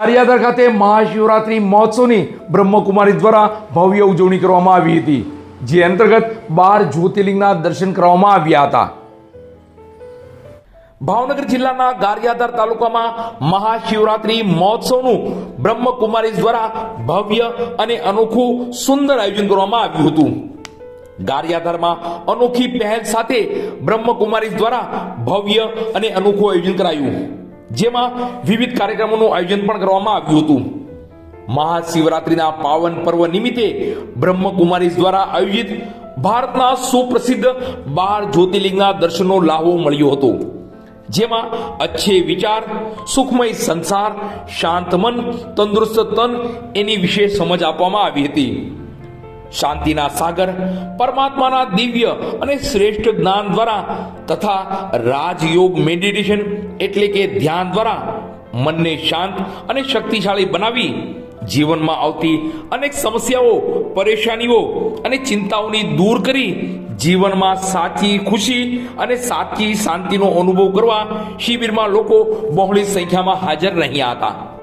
કારિયાદર ખાતે મહાશિવરાત્રિ મહોત્સવની બ્રહ્મકુમારી દ્વારા ભવ્ય ઉજવણી કરવામાં આવી હતી, જે અંતર્ગત બાર જ્યોતિર્લિંગના દર્શન કરવામાં આવ્યા હતા. ભાવનગર જિલ્લાના ગારિયાદર તાલુકામાં મહાશિવરાત્રિ મહોત્સવનું બ્રહ્મકુમારી દ્વારા ભવ્ય અને અનોખું સુંદર આયોજન કરવામાં આવ્યું હતું. ગારિયાધારમાં અનોખી પહેલ સાથે બ્રહ્મકુમારી દ્વારા ભવ્ય અને અનોખું આયોજન કરાયું. જેમાં વિવિધ કાર્યક્રમોનું આયોજન પણ કરવામાં આવ્યું હતું. મહાશિવરાત્રિના પાવન પર્વ નિમિત્તે બ્રહ્મકુમારી દ્વારા આયોજિત ભારતના સુપ્રસિદ્ધ બાર જ્યોતિર્લિંગના દર્શનનો લાહવો મળ્યો હતો. જેમાં અચ્છે વિચાર, સુખમય સંસાર, શાંત મન, તંદુરસ્ત તન એની વિશે સમજ આપવામાં આવી હતી. શાંતિના સાગર, પરમાત્માના દિવ્ય અને શ્રેષ્ઠ જ્ઞાન દ્વારા તથા રાજયોગ મેડિટેશન એટલે કે ધ્યાન દ્વારા મનને શાંત અને શક્તિશાળી બનાવી જીવનમાં આવતી અનેક સમસ્યાઓ, પરેશાનીઓ અને ચિંતાઓની દૂર કરી જીવનમાં સાચી ખુશી અને સાચી શાંતિનો અનુભવ કરવા શિબિરમાં લોકો બહોળી સંખ્યામાં હાજર રહ્યા હતા.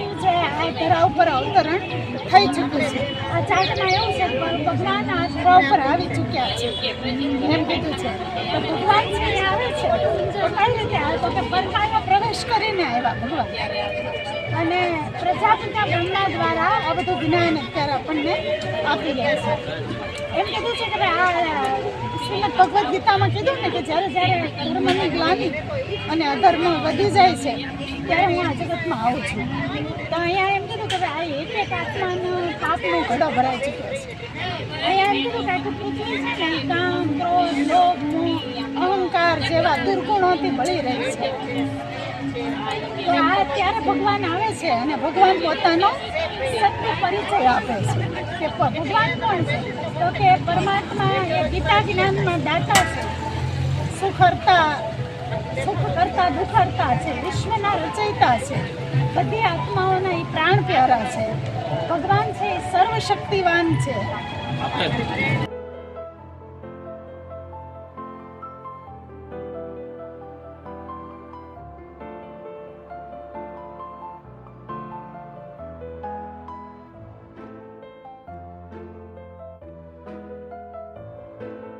શિવ આ ધરા ઉપર અવતરણ થઈ ચૂક્યું છે. આ ચાર્ટમાં એવું છે કે ભગવાન ઉપર આવી ચૂક્યા છે. એમ છે. તો ભગવાન પ્રવેશ કરીને આવ્યા ભગવાન? અને પ્રજાપિતા બ્રહ્મા દ્વારા આ બધું જ્ઞાન અત્યારે આપણને આપી રહ્યા છે. એમ કીધું છે કે ભાઈ આ શ્રીમદ ભગવદ્ ગીતામાં કીધું ને કે જ્યારે જ્યારે ધર્મની ગ્લાની અને અધર્મ વધી જાય છે, ત્યારે હું આ જગતમાં આવું છું. તો અહીંયા એમ કીધું કે ભાઈ એક એક આત્માનું પાપનો ઘડો ભરાઈ ચૂક્યો છે. અહીંયા એમ અહંકાર જેવા દુર્ગુણોથી મળી રહી છે. આ અત્યારે ભગવાન આવે છે અને ભગવાન પોતાનો સત્ય પરિચય આપે છે. કે ભગવાન કોણ છે? તો કે પરમાત્મા એ ગીતા જ્ઞાનમાં દાતા છે. સુખરતા સુખ કરતા દુખરતા છે. વિશ્વના રચયતા છે. બધી આત્માઓના એ પ્રાણ પ્યારા છે. ભગવાન છે એ સર્વશક્તિવાન છે.